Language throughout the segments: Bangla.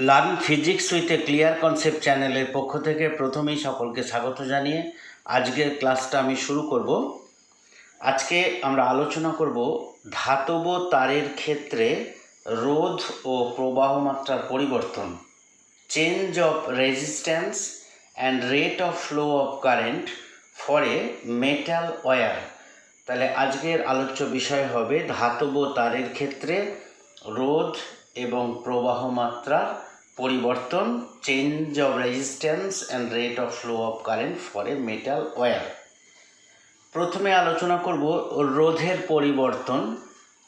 Learn physics with a clear concept চ্যানেলের পক্ষ থেকে প্রথমেই সকলকে স্বাগত জানিয়ে আজকের ক্লাসটা আমি শুরু করব। আজকে আমরা আলোচনা করব ধাতব তারের ক্ষেত্রে রোধ ও প্রবাহ মাত্রার পরিবর্তন change of resistance and rate of flow of current for a metal wire তাহলে আজকের আলোচ্য বিষয় হবে ধাতব তারের ক্ষেত্রে রোধ এবং প্রবাহ মাত্রার পরিবর্তন change of resistance and rate of flow of current for a metal wire প্রথমে আলোচনা করব রোধের পরিবর্তন।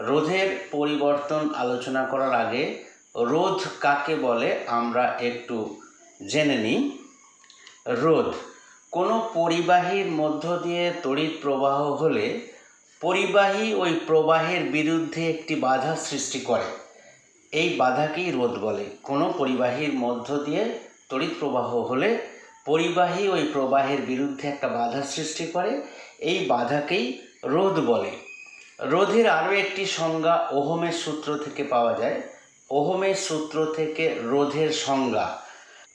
রোধের পরিবর্তন আলোচনা করার আগে রোধ কাকে বলে আমরা একটু জেনে নিই। রোধ, কোনো পরিবাহীর মধ্য দিয়ে তড়িৎ প্রবাহ হলে পরিবাহী ওই প্রবাহের বিরুদ্ধে একটি বাধা সৃষ্টি করে। এই বাধাকেই রোধ বলে। কোনো পরিবাহীর মধ্য দিয়ে তড়িৎ প্রবাহ হলে পরিবাহী ওই প্রবাহের বিরুদ্ধে একটা বাধা সৃষ্টি করে, এই বাধাকেই রোধ বলে। রোধের আরও একটি সংজ্ঞা ওহমের সূত্র থেকে পাওয়া যায়। ওহমের সূত্র থেকে রোধের সংজ্ঞা,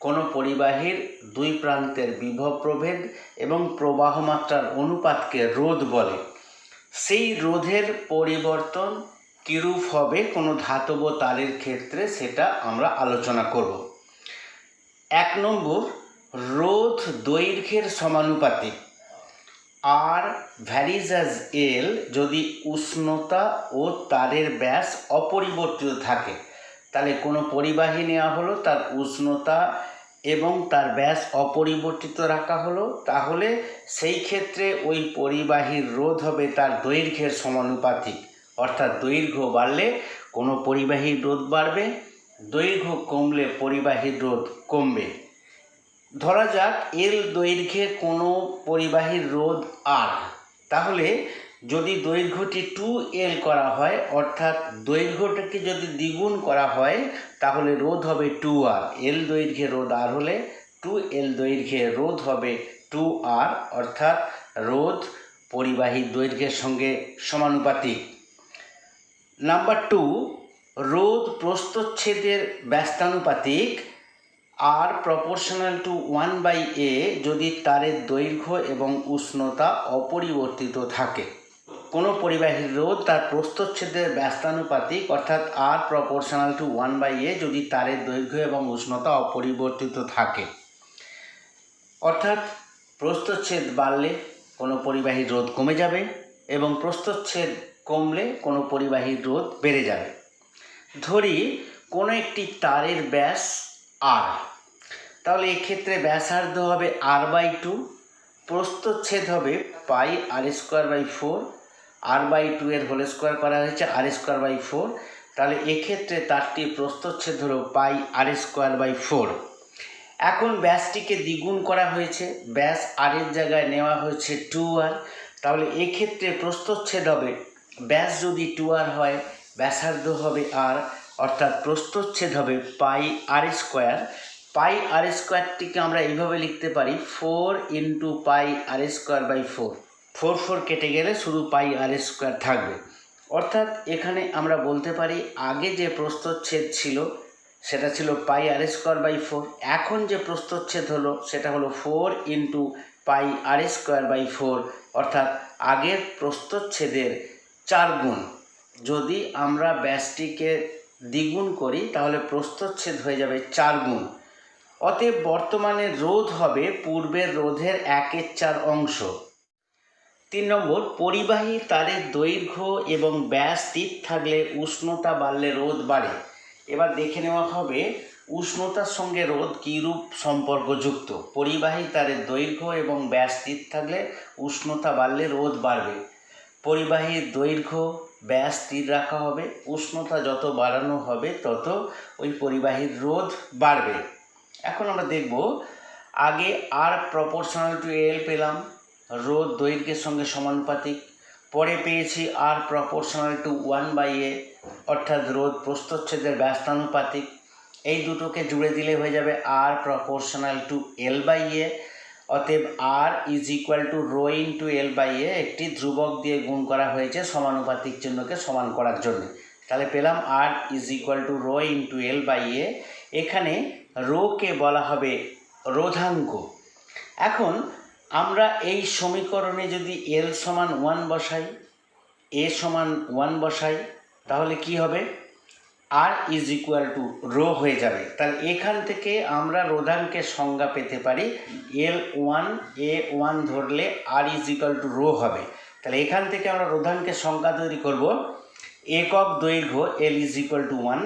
কোনো পরিবাহীর দুই প্রান্তের বিভব প্রভেদ এবং প্রবাহ মাত্রার অনুপাতকে রোধ বলে। সেই রোধের পরিবর্তন কিরূপ হবে কোনো ধাতব তারের ক্ষেত্রে সেটা আমরা আলোচনা করব। এক নম্বর, রোধ দৈর্ঘ্যের সমানুপাতিক আর ভ্যারিজ অ্যাজ এল যদি উষ্ণতা ও তারের ব্যাস অপরিবর্তিত থাকে, তাহলে কোনো পরিবাহী নেওয়া হলো, তার উষ্ণতা এবং তার ব্যাস অপরিবর্তিত রাখা হলো, তাহলে সেই ক্ষেত্রে ওই পরিবাহীর রোধ হবে তার দৈর্ঘ্যের সমানুপাতিক। অর্থাৎ দৈর্ঘ্য বাড়লে কোনো পরিবাহীর রোধ বাড়বে, দৈর্ঘ্য কমলে পরিবাহীর রোধ কমবে। ধরা যাক এল দৈর্ঘ্যে কোনো পরিবাহীর রোধ আর। তাহলে যদি দৈর্ঘ্যটি টু এল করা হয়, অর্থাৎ দৈর্ঘ্যটাকে যদি দ্বিগুণ করা হয়, তাহলে রোধ হবে টু আর। এল দৈর্ঘ্যে রোধ আর হলে টু এল দৈর্ঘ্যে রোধ হবে টু আর, অর্থাৎ রোধ পরিবাহীর দৈর্ঘ্যের সঙ্গে সমানুপাতিক। নাম্বার টু রোধ প্রস্তচ্ছেদের ব্যস্তানুপাতিক R proportional to one by A যদি তারের দৈর্ঘ্য এবং উষ্ণতা অপরিবর্তিত থাকে। কোনো পরিবাহীর রোধ তার প্রস্তচ্ছেদের ব্যস্তানুপাতিক, অর্থাৎ R proportional to one by A যদি তারের দৈর্ঘ্য এবং উষ্ণতা অপরিবর্তিত থাকে। অর্থাৎ প্রস্তচ্ছেদ বাড়লে কোনো পরিবাহীর রোধ কমে যাবে এবং প্রস্তচ্ছেদ কমলে কোনো পরিবাহীর রোধ বেড়ে যাবে। ধরি কোনো একটি তারের ব্যাস আর তাহলে এক্ষেত্রে ব্যাসার্ধ হবে আর বাই টু প্রস্তচ্ছেদ হবে pi R square by four R by two এর হোল স্কোয়ার করা হয়েছে আর স্কোয়ার বাই ফোর তাহলে এক্ষেত্রে তারটি প্রস্তচ্ছেদ হলো pi R square by four এখন ব্যাসটিকে দ্বিগুণ করা হয়েছে, ব্যাস আরের জায়গায় নেওয়া হয়েছে টু আর তাহলে এক্ষেত্রে প্রস্তচ্ছেদ হবে ব্যাস যদি টু আর হয়, ব্যাসার্ধ হবে আর অর্থাৎ প্রস্তচ্ছেদ হবে পাই আর স্কোয়ার। পাই আর স্কোয়ারটিকে আমরা এইভাবে লিখতে পারি four into pi R square by four four four কেটে গেলে শুধু পাই আর স্কোয়ার থাকবে। অর্থাৎ এখানে আমরা বলতে পারি আগে যে প্রস্তচ্ছেদ ছিল, সেটা ছিল pi R square by four এখন যে প্রস্তচ্ছেদ হলো, সেটা হলো four into pi R square by four অর্থাৎ আগের প্রস্তচ্ছেদের চার গুণ। যদি আমরা ব্যাসটিকে দ্বিগুণ করি, তাহলে প্রস্তচ্ছেদ হয়ে যাবে চার গুণ। অতএব বর্তমানে রোধ হবে পূর্বের রোধের একের চার অংশ। তিন নম্বর, পরিবাহী তারের দৈর্ঘ্য এবং ব্যাস তীর থাকলে উষ্ণতা বাড়লে রোধ বাড়ে। এবার দেখে নেওয়া হবে, উষ্ণতার সঙ্গে রোধ কীরূপ সম্পর্কযুক্ত? পরিবাহী তারের দৈর্ঘ্য এবং ব্যাস তীর থাকলে উষ্ণতা বাড়লে রোধ বাড়বে। পরিবাহীর দৈর্ঘ্য ব্যাস স্থির রাখা হবে, উষ্ণতা যত বাড়ানো হবে তত ওই পরিবাহীর রোধ বাড়বে। এখন আমরা দেখব, আগে আর প্রপোর্শনাল টু এল পেলাম, রোধ দৈর্ঘ্যের সঙ্গে সমানুপাতিক, পরে পেয়েছি R proportional to one by A অর্থাৎ রোধ প্রস্তচ্ছেদের ব্যস্তানুপাতিক এই দুটোকে জুড়ে দিলে হয়ে যাবে R proportional to L by A অতএব R is equal to rho into L by A একটি ধ্রুবক দিয়ে গুণ করা হয়েছে সমানুপাতিক চিহ্নকে সমান করার জন্য। তাহলে পেলাম R is equal to rho into L by A এখানে রোকে বলা হবে রোধাঙ্ক। এখন আমরা এই সমীকরণে যদি এল সমান ওয়ান বসাই এ সমান ওয়ান বসাই, তাহলে কি হবে? R is equal to rho হয়ে যাবে। তাহলে এখান থেকে আমরা রোধাঙ্কের সংজ্ঞা পেতে পারি। এল ওয়ান এ ওয়ান ধরলে R is equal to rho হবে। তাহলে এখান থেকে আমরা রোধাঙ্কের সংজ্ঞা তৈরি করব। একক দৈর্ঘ্য L is equal to one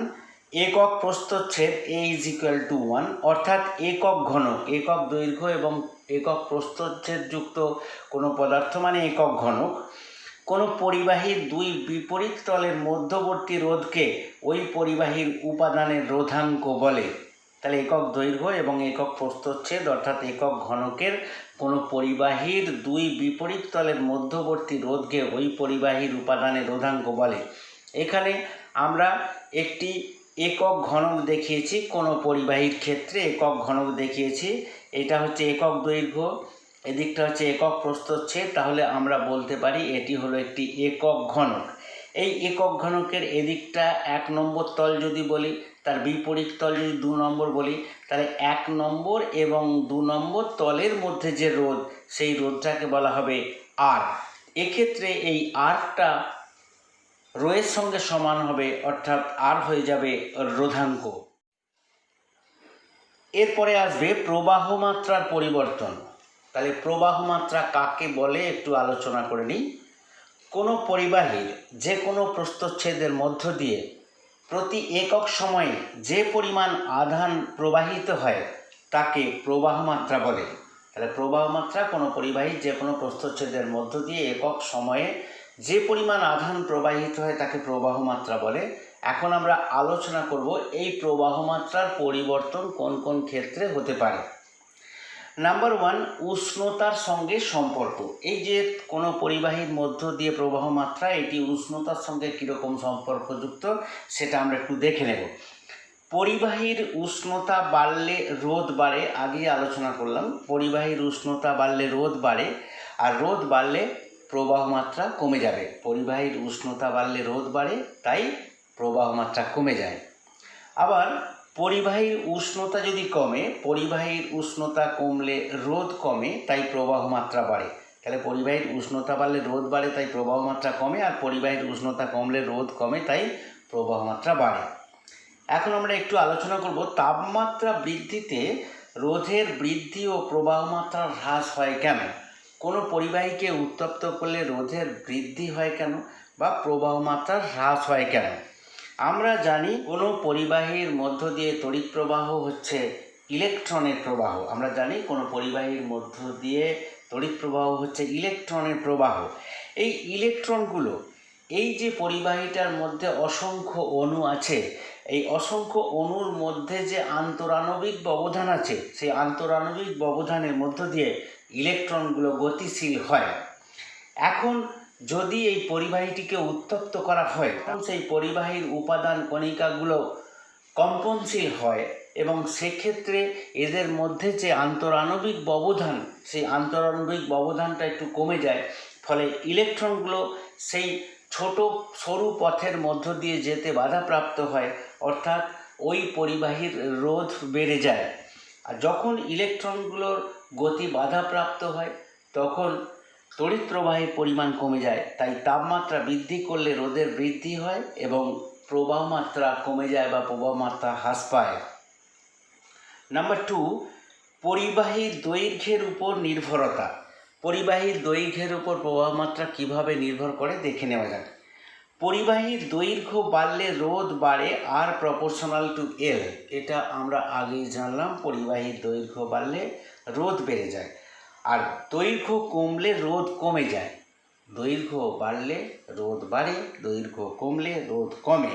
একক প্রস্থচ্ছেদ A is equal to one অর্থাৎ একক ঘনক একক দৈর্ঘ্য এবং একক প্রস্থচ্ছেদ যুক্ত কোনো পদার্থ মানে একক ঘনক। কোনো পরিবাহীর দুই বিপরীত তলের মধ্যবর্তী রোধকে ওই পরিবাহীর উপাদানের রোধাঙ্ক বলে। তাহলে একক দৈর্ঘ্য এবং একক প্রস্তচ্ছেদ অর্থাৎ একক ঘনকের কোনো পরিবাহীর দুই বিপরীত তলের মধ্যবর্তী রোধকে ওই পরিবাহীর উপাদানের রোধাঙ্ক বলে। এখানে আমরা একটি একক ঘনক দেখিয়েছি কোনো পরিবাহীর ক্ষেত্রে, একক ঘনক দেখিয়েছি। এটা হচ্ছে একক দৈর্ঘ্য। এদিকটা হচ্ছে একক প্রস্থচ্ছেদ, তাহলে আমরা বলতে পারি এটি হলো একটি একক ঘনক। এই একক ঘনকের এদিকটা এক নম্বর তল যদি বলি, তার বিপরীত তল যদি দু নম্বর বলি, তাহলে এক নম্বর এবং দু নম্বর তলের মধ্যে যে রোদ সেই রোদটাকে বলা হবে আর। এক্ষেত্রে এই আরটা রোয়ের সঙ্গে সমান হবে, অর্থাৎ আর হয়ে যাবে রোধাঙ্ক। এরপরে আসবে প্রবাহ মাত্রার পরিবর্তন। তাহলে প্রবাহ মাত্রা কাকে বলে একটু আলোচনা করে নিই। কোনো পরিবাহীর যে কোনো প্রস্তচ্ছেদের মধ্য দিয়ে প্রতি একক সময়ে যে পরিমাণ আধান প্রবাহিত হয় তাকে প্রবাহ মাত্রা বলে। তাহলে প্রবাহ মাত্রা কোনো পরিবাহীর যে কোনো প্রস্তচ্ছেদের মধ্য দিয়ে একক সময়ে যে পরিমাণ আধান প্রবাহিত হয় তাকে প্রবাহ মাত্রা বলে। এখন আমরা আলোচনা করব এই প্রবাহ মাত্রার পরিবর্তন কোন কোন ক্ষেত্রে হতে পারে। নাম্বার ওয়ান উষ্ণতার সঙ্গে সম্পর্ক। এই যে কোনো পরিবাহীর মধ্য দিয়ে প্রবাহ মাত্রা, এটি উষ্ণতার সঙ্গে কীরকম সম্পর্কযুক্ত, সেটা আমরা একটু দেখে নেব। পরিবাহীর উষ্ণতা বাড়লে রোদ বাড়ে, আগেই আলোচনা করলাম। পরিবাহীর উষ্ণতা বাড়লে রোদ বাড়ে, আর রোদ বাড়লে প্রবাহ মাত্রা কমে যাবে। পরিবাহীর উষ্ণতা বাড়লে রোদ বাড়ে, তাই প্রবাহ মাত্রা কমে যায়। আবার পরিবাহীর উষ্ণতা যদি কমে, পরিবাহীর উষ্ণতা কমলে রোদ কমে, তাই প্রবাহ মাত্রা বাড়ে। তাহলে পরিবাহীর উষ্ণতা বাড়লে রোদ বাড়ে, তাই প্রবাহ মাত্রা কমে, আর পরিবাহীর উষ্ণতা কমলে রোদ কমে, তাই প্রবাহ মাত্রা বাড়ে। এখন আমরা একটু আলোচনা করব, তাপমাত্রা বৃদ্ধিতে রোধের বৃদ্ধি ও প্রবাহ মাত্রার হ্রাস হয় কেন? কোনো পরিবাহীকে উত্তপ্ত করলে রোধের বৃদ্ধি হয় কেন? বা প্রবাহ মাত্রার হ্রাস হয় কেন? আমরা জানি কোনো পরিবাহীর মধ্য দিয়ে তড়িৎ প্রবাহ হচ্ছে ইলেকট্রনের প্রবাহ। আমরা জানি কোনো পরিবাহীর মধ্য দিয়ে তড়িৎ প্রবাহ হচ্ছে ইলেকট্রনের প্রবাহ। এই ইলেকট্রনগুলো, এই যে পরিবাহীটার মধ্যে অসংখ্য অণু আছে, এই অসংখ্য অণুর মধ্যে যে আন্তরাণবিক ব্যবধান আছে, সেই আন্তরাণবিক ব্যবধানের মধ্য দিয়ে ইলেকট্রনগুলো গতিশীল হয়। এখন যদি এই পরিবাহীটিকে উত্তপ্ত করা হয়, তখন সেই পরিবাহীর উপাদান কণিকাগুলো কম্পনশীল হয় এবং সেক্ষেত্রে এদের মধ্যে যে আন্তরাণবিক ব্যবধান, সেই আন্তরাণবিক ব্যবধানটা একটু কমে যায়। ফলে ইলেকট্রনগুলো সেই ছোট সরু পথের মধ্য দিয়ে যেতে বাধাপ্রাপ্ত হয়, অর্থাৎ ওই পরিবাহীর রোধ বেড়ে যায়। আর যখন ইলেকট্রনগুলোর গতি বাধাপ্রাপ্ত হয়, তখন তড়িৎ প্রবাহের পরিমাণ কমে যায়, তাই তাপমাত্রা বৃদ্ধি করলে রোদের বৃদ্ধি হয় এবং প্রবাহ মাত্রা কমে যায় বা প্রবাহ মাত্রা হ্রাস পায়। নাম্বার টু পরিবাহীর দৈর্ঘ্যের উপর নির্ভরতা। পরিবাহীর দৈর্ঘ্যের উপর প্রবাহ মাত্রা কীভাবে নির্ভর করে দেখে নেওয়া যাক। পরিবাহীর দৈর্ঘ্য বাড়লে রোধ বাড়ে আর প্রপোর্শনাল টু এল এটা আমরা আগেই জানলাম পরিবাহীর দৈর্ঘ্য বাড়লে রোধ বেড়ে যায়। আর দৈর্ঘ্য কমলে রোদ কমে যায়। দৈর্ঘ্য বাড়লে রোদ বাড়ে, দৈর্ঘ্য কমলে রোদ কমে।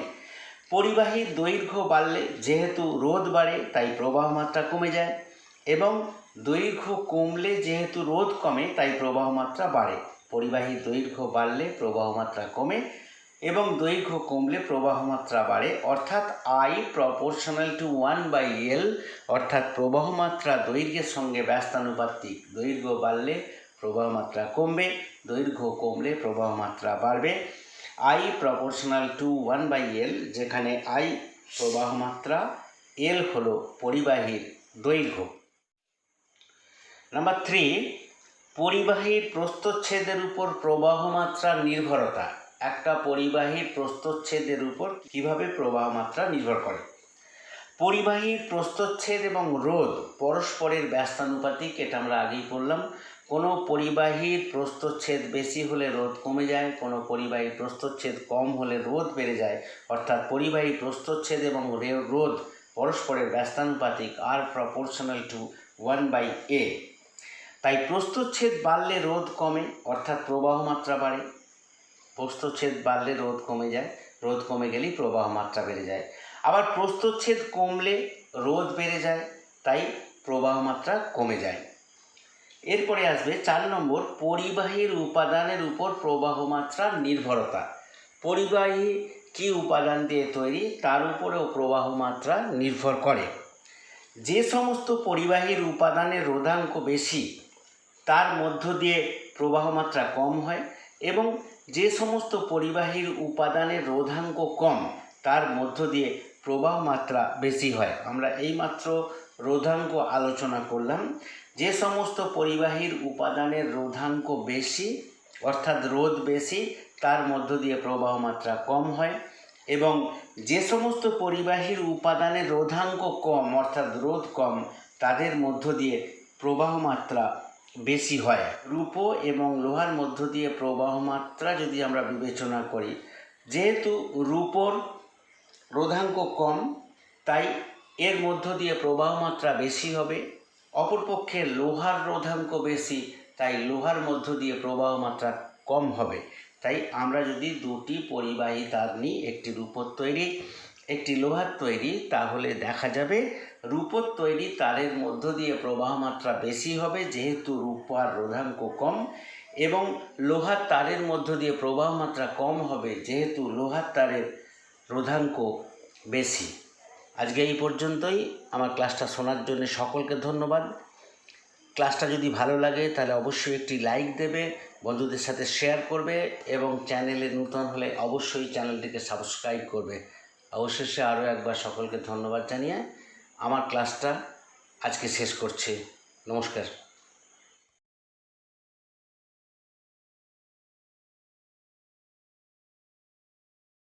পরিবাহীর দৈর্ঘ্য বাড়লে যেহেতু রোদ বাড়ে, তাই প্রবাহ মাত্রা কমে যায় এবং দৈর্ঘ্য কমলে যেহেতু রোদ কমে, তাই প্রবাহ মাত্রা বাড়ে। পরিবাহীর দৈর্ঘ্য বাড়লে প্রবাহ মাত্রা কমে এবং দৈর্ঘ্য কমলে প্রবাহ মাত্রা বাড়ে, অর্থাৎ I proportional to one by L অর্থাৎ প্রবাহ মাত্রা দৈর্ঘ্যের সঙ্গে ব্যস্তানুপাতিক। দৈর্ঘ্য বাড়লে প্রবাহ মাত্রা কমবে, দৈর্ঘ্য কমলে প্রবাহ মাত্রা বাড়বে। I proportional to one by L যেখানে আই প্রবাহ মাত্রা এল হলো পরিবাহীর দৈর্ঘ্য। নাম্বার থ্রি পরিবাহীর প্রস্তচ্ছেদের উপর প্রবাহ মাত্রার নির্ভরতা। একটা পরিবাহীর প্রস্তচ্ছেদের উপর কীভাবে প্রবাহ মাত্রা নির্ভর করে? পরিবাহীর প্রস্তচ্ছেদ এবং রোধ পরস্পরের ব্যস্তানুপাতিক, এটা আমরা আগেই পড়লাম কোনো পরিবাহীর প্রস্তচ্ছেদ বেশি হলে রোধ কমে যায়, কোনো পরিবাহীর প্রস্তচ্ছেদ কম হলে রোধ বেড়ে যায়। অর্থাৎ পরিবাহী প্রস্তচ্ছেদ এবং রোধ পরস্পরের ব্যস্তানুপাতিক R proportional to one by A তাই প্রস্তচ্ছেদ বাড়লে রোধ কমে, অর্থাৎ প্রবাহ মাত্রা বাড়ে। প্রস্তচ্ছেদ বাড়লে রোদ কমে যায় রোদ কমে গেলেই প্রবাহ মাত্রা বেড়ে যায়। আবার প্রস্তচ্ছেদ কমলে রোদ বেড়ে যায়, তাই প্রবাহ মাত্রা কমে যায়। এরপরে আসবে চার নম্বর, পরিবাহীর উপাদানের উপর প্রবাহ মাত্রার নির্ভরতা। পরিবাহী কী উপাদান দিয়ে তৈরি? তার উপরেও প্রবাহ মাত্রা নির্ভর করে। যে সমস্ত পরিবাহীর উপাদানের রোধাঙ্ক বেশি, তার মধ্য দিয়ে প্রবাহ মাত্রা কম হয় এবং যে সমস্ত পরিবাহীর উপাদানের রোধাঙ্ক কম, তার মধ্য দিয়ে প্রবাহ মাত্রা বেশি হয়। আমরা এইমাত্র রোধাঙ্ক আলোচনা করলাম। যে সমস্ত পরিবাহীর উপাদানের রোধাঙ্ক বেশি, অর্থাৎ রোধ বেশি, তার মধ্য দিয়ে প্রবাহ মাত্রা কম হয় এবং যে সমস্ত পরিবাহীর উপাদানের রোধাঙ্ক কম, অর্থাৎ রোধ কম, তাদের মধ্য দিয়ে প্রবাহ মাত্রা বেশি হয়। রূপো এবং লোহার মধ্য দিয়ে প্রবাহ মাত্রা যদি আমরা বিবেচনা করি, যেহেতু রূপোর রোধাঙ্ক কম, তাই এর মধ্য দিয়ে প্রবাহ মাত্রা বেশি হবে। অপরপক্ষে লোহার রোধাঙ্ক বেশি, তাই লোহার মধ্য দিয়ে প্রবাহ মাত্রা কম হবে। তাই আমরা যদি দুটি পরিবাহী তার নিই, একটি রূপোর তৈরি একটি লোহার তৈরি, তাহলে দেখা যাবে রূপোর তৈরি তারের মধ্য দিয়ে প্রবাহ মাত্রা বেশি হবে, যেহেতু রূপার রোধাঙ্ক কম, এবং লোহার তারের মধ্য দিয়ে প্রবাহ মাত্রা কম হবে, যেহেতু লোহার তারের রোধাঙ্ক বেশি। আজকে এই পর্যন্তই। আমার ক্লাসটা শোনার জন্য সকলকে ধন্যবাদ। ক্লাসটা যদি ভালো লাগে, তাহলে অবশ্যই একটি লাইক দেবে, বন্ধুদের সাথে শেয়ার করবে, এবং চ্যানেলে নূতন হলে অবশ্যই চ্যানেলটিকে সাবস্ক্রাইব করবে। অবশেষে আরও একবার সকলকে ধন্যবাদ জানিয়ে আমার ক্লাসটা আজকে শেষ করছি। নমস্কার।